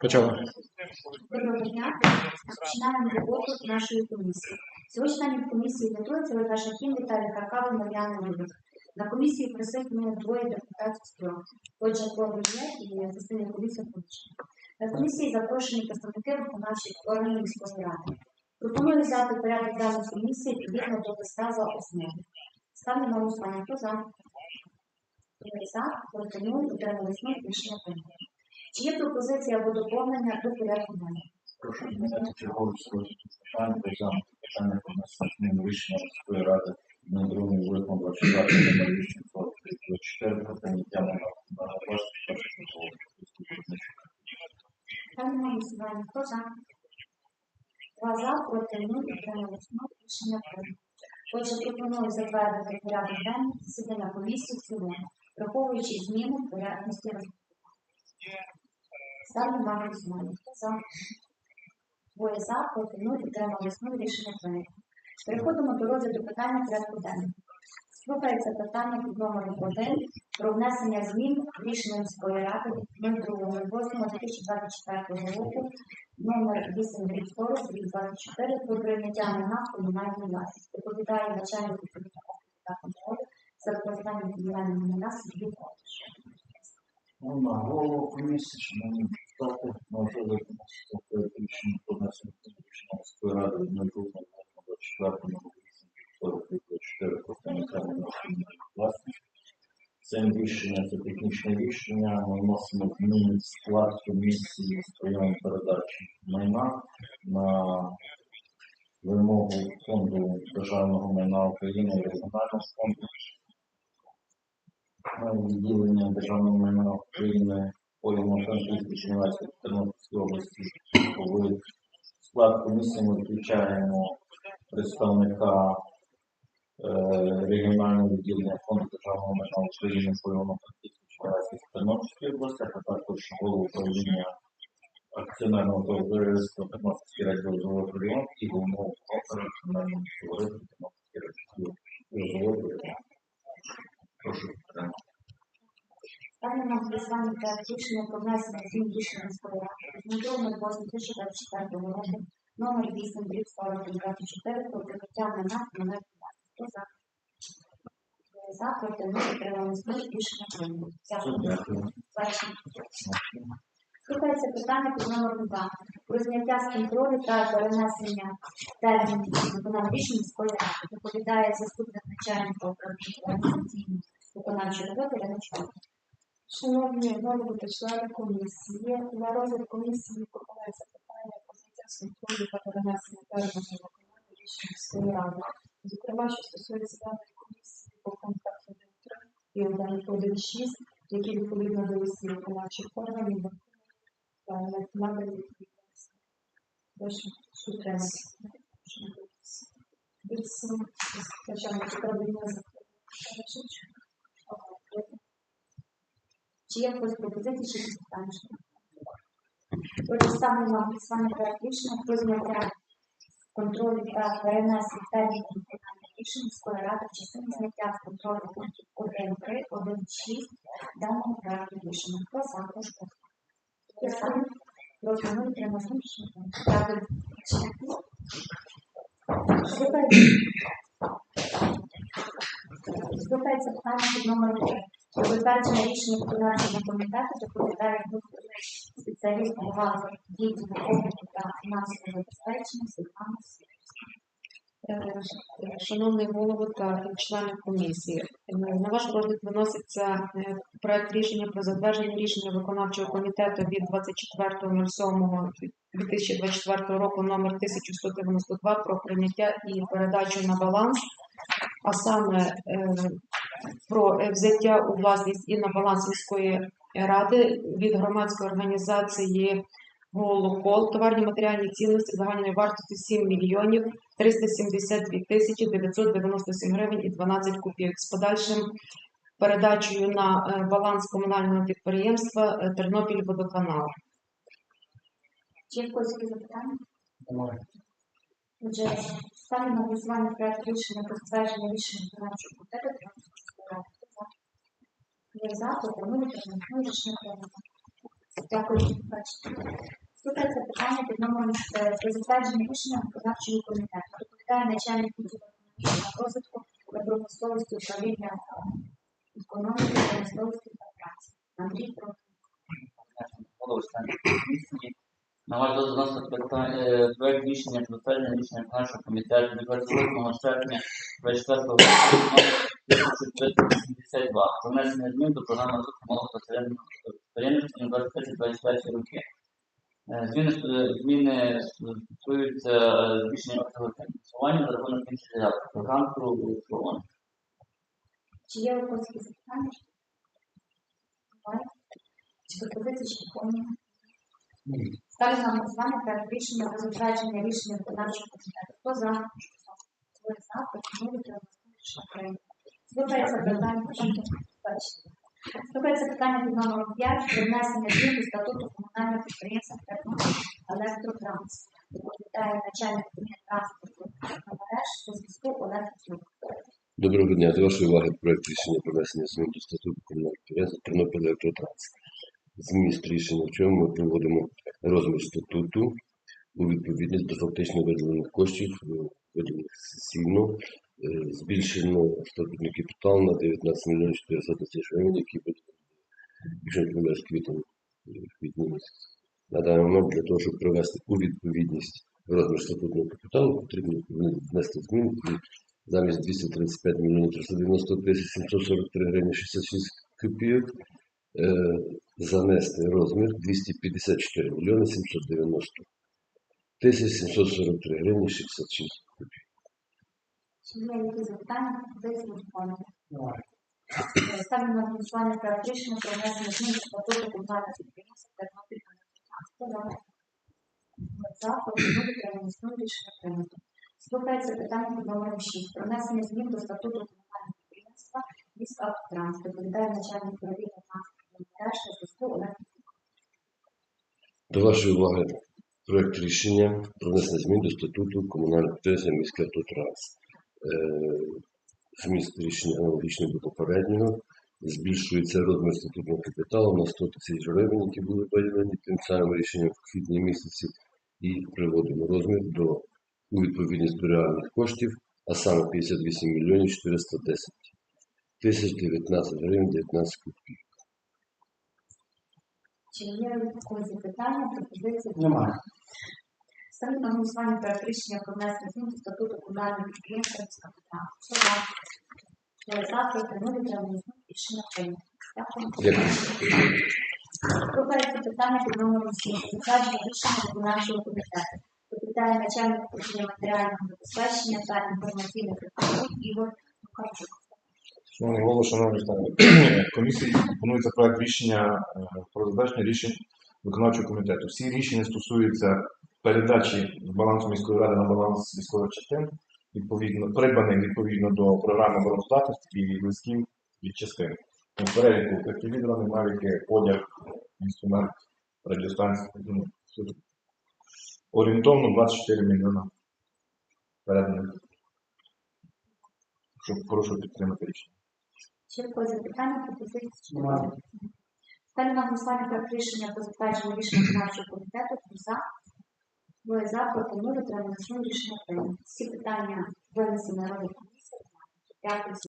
Почали. Доброго дня. Починаємо роботу нашої комісії. Сьогодні членів комісії готується Ольга Шахін, Віталій Каркава, Мар'яна Лубик. На комісії присутні двоє депутатів з трьох. Отже, кворум є і частина комісії включена. На комісії запрошені представники виконавчих органів міської ради. Пропоную взяти порядок даної комісії відповідно до листа за основу. Ставлю на голосування. Хто за? Три за, проти нуль, утримались нуль, рішення прийнято. Чи є пропозиція або доповнення до порядку денного? Прошу прийняти чергове сьогодні питання, розглянути питання про внесення змін міської ради на другому липня 24 номер 824 про прийняття на власність першого голосування. Хто за? Два за, проти нуль, утримались нуль, рішення прийнято. Отже, пропоную затвердити порядок денний засідання комісії в цілому, враховуючи зміни в порядності роботи. Ставлю на голосування. Хто за? Двоє за, проти нуль, утримались нуль, рішення прийнято. Переходимо до розгляду питання порядку денного. Слухається питання під номером 1 про внесення змін рішення міської ради від 02.08.2024 року номер 840 про прийняття на комунальну власність. Доповідає начальник управління та за використанням комунального майна Сергій Ковтиш. Ну, на голову комісії, шановні депутати, можливо, рішення про внесення рішення міської ради від 02 номер 824 про прийняття на власність. Це рішення, це технічне рішення. Ми вносимо зміни склад комісії з прийому передачі майна на вимогу фонду державного майна України і регіонального фонду. Відділення державного майна України полімо Франківській Чернівецької Тернопільської області. В склад комісії ми включаємо представника е, регіонального відділення фонду державного майна України полімо Франківській Чернівецької Тернопільської області, а також голову управління акціонерного товариства Тернопільський радіозавод район і головного бухгалтера акціонерного товариства Тернопільський радіозавод район. Прошу підтримати. Ставлю на голосування проект рішення про внесення змін рішення міської ради від 2024 року номер 8 24 про прийняття майна комунальної власності. Хто за? За, проти нуль, утримались нуль, рішення прийнято. Дякую. Слухається питання під номером 2 про зняття з контролю та перенесення термінів виконання рішень міської ради. Доповідає заступник начальника управління організаційної виконавчої роботи Яночка. Шановні голови та члени комісії, на розгляд комісії пропонується питання про з та перенесення термінів виконання рішень міської ради. Зокрема, що стосується даної комісії по пунктах 1.3 і 1.1.6, які відповідно до листів виконавчих органів та надані відповідальність. Прошу підтримати. Від начальника управління законодавчого. Чи є якось пропозиції чи питання? Отже, ставлю на голосування проект рішення про зняття контролю та перенесення термінів виконання рішень міської ради в частині зняття з контролю пунктів 1.3, 1.6 даного проекту рішення. Хто за, прошу. Проти рішення прийнято. Дякую. Слухається- Слухається питання під номером 3. Про рішення виконавчого комітету доповідає головний спеціаліст бухгалтер відділу обліку та фінансового забезпечення Світлана Шановний голово та члени комісії, е, на ваш розгляд виноситься е, проект рішення про затвердження рішення виконавчого комітету від 24.07.2024 року номер 1192 про прийняття і передачу на баланс, а саме е, про е, взяття у власність і на баланс міської ради від громадської організації Голокол товарні матеріальні цінності загальної вартості 7 мільйонів 372 тисячі 997 гривень і 12 копійок з подальшим передачею на е, баланс комунального підприємства Тернопіль водоканал. Чи в когось якісь запитання? Отже, ставлю на голосування проект рішення про затвердження рішення виконавчого комітету міської ради. Хто за? Нуль, утримався, рішення прийнято. Дякую. Бачите. Слухається питання під номером е, про затвердження рішення виконавчого комітету. Доповідає начальник економічного розвитку та промисловості управління економіки, промисловості та праці. Андрій Про. голови членів комісії. На ваш дозвіл вносити питання е, проект рішення затвердження рішення нашого комітету 28 червня 24 року номер 1382 про внесення змін до програми розвитку малого та середнього підприємництва на 23-24 роки. Е, Зміни, е, зміни стосуються збільшення обсягу фінансування за рахунок інших заявок. Програм про обслуговування. Чи є у запитання? Чи пропозиції, чи доповнення? Ставлю на голосування проект рішення про затвердження рішення виконавчого комітету. Хто за? Ви за, пропоную для рішення прийняти. Слухається питання. Слухається питання під номером 5 про внесення змін до статуту комунального підприємства «Електротранс». Доповідає начальник управління транспорту мереж у зв'язку Олег Цюк. Доброго дня. До вашої уваги проект рішення про внесення змін до статуту комунального підприємства Тернопіль Електротранс. Зміст рішення, в чому ми приводимо розмір статуту у відповідність до фактично виділених коштів, е, виділених сесійно, Е, збільшено статутний капітал на 19 мільйонів 400 тисяч гривень, які будуть, якщо не помиляюсь, квітень, е, квітні. На даний момент для того, щоб привести у відповідність розмір статутного капіталу, потрібно внести зміни і замість 235 мільйонів 390 тисяч 743 гривні 66 копійок занести розмір 254 мільйони 790 тисяч 743 гривні 66 копійок. Чи є якісь запитання, доповнення? Е, Ставлю на голосування проект рішення про внесення змін до статуту комунального підприємства Тернопіль Електротранс. За пропоную перенесну рішення прийнято. Слухається питання під номером 6 про внесення змін до статуту комунального підприємства «Міськавтотранс». Доповідає начальник управління транспортної До вашої уваги проект рішення про внесення змін до статуту комунального підприємства міський автотранс. Е, Зміст рішення аналогічний до попереднього. Збільшується розмір статутного капіталу на 100 тисяч гривень, які були виділені тим самим рішенням в квітні місяці, і приводимо розмір до у відповідність до реальних коштів, а саме 58 мільйонів 410 тисяч 19 гривень 19 копійок. Чи є у когось запитання, пропозиції? Немає. Ставлю на голосування проект рішення про внесення змін до статуту комунального підприємства «Міськавтотранс». Хто за? Проти нуль, утримались нуль. Рішення прийнято. Дякую. Дякую. Питання під номером 7. Затвердження рішення виконавчого комітету. Доповідає начальник управління матеріального забезпечення та інформаційних технологій Ігор Лукарчук. Шановний голово, шановні члени комісії, пропонується проект рішення е, про затвердження рішень виконавчого комітету. Всі рішення стосуються передачі з балансу міської ради на баланс військових частин, відповідно придбаних відповідно до програми обороноздатності і листів від частин. В переліку тепловідрони, навіки, одяг, інструмент, радіостанції. ну. Орієнтовно 24 мільйона переданих. Прошу підтримати рішення. Чи якось запитання, пропозиції? Ставлю на голосування проект рішення про затвердження рішення нашого комітету. Хто за? Двоє за, проти нуль, отримали. Рішення прийнято. Всі питання винесені на розгляд комісії. Дякую.